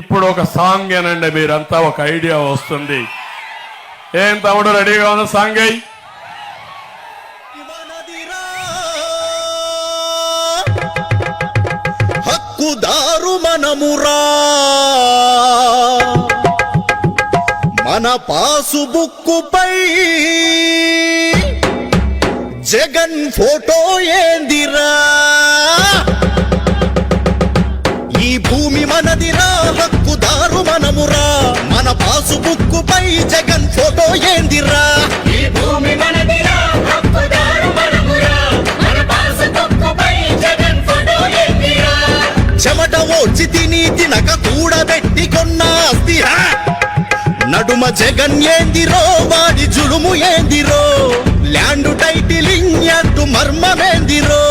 ఇప్పుడు ఒక సాంగ్ ఏనండి మీరంతా ఒక ఐడియా వస్తుంది. ఏం తమ్ముడు రెడీగా ఉన్న సాంగ్ అయ్యి హక్కుదారు మనమురా. మన పాసు బుక్కుపై జగన్ ఫోటో ఏందిరా? మనమురా మన పాసు బుక్కుపై జగన్ ఫోటో ఏందిరా? ఈ భూమి మనదిరా హక్కుదారు మనమురా. మన పాసుబుక్కుపై జగన్ ఫోటో ఎత్తిరా చెమట ఓడ్చి తిని తినక కూడబెట్టి కొన్న ఆస్తి హా! నడుమ జగన్ ఏందిరో వాడి జులుము ఏందిరో. ల్యాండ్ టైటిలింగ్ యాక్ట్ మర్మమేందిరో.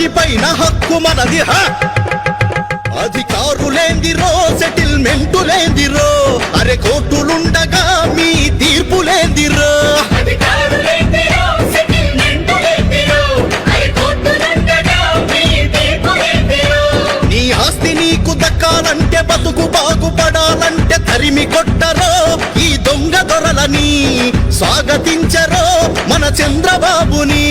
వాటిపైన హక్కు మనది హా? అధికారులేందిరో సెటిల్మెంటులేందిరో అరే కోర్టులుండగా మీ తీర్పులేందిరో అధికారులేందిరో సెటిల్మెంటులేందిరో హైకోర్టులుండగా మీ తీర్పులేందిరో నీ ఆస్తి నీకు దక్కాలంటే బతుకు బాగుపడాలంటే తరిమి కొట్టరో. ఈ దొంగ దొరలని స్వాగతించరో మన చంద్రబాబుని.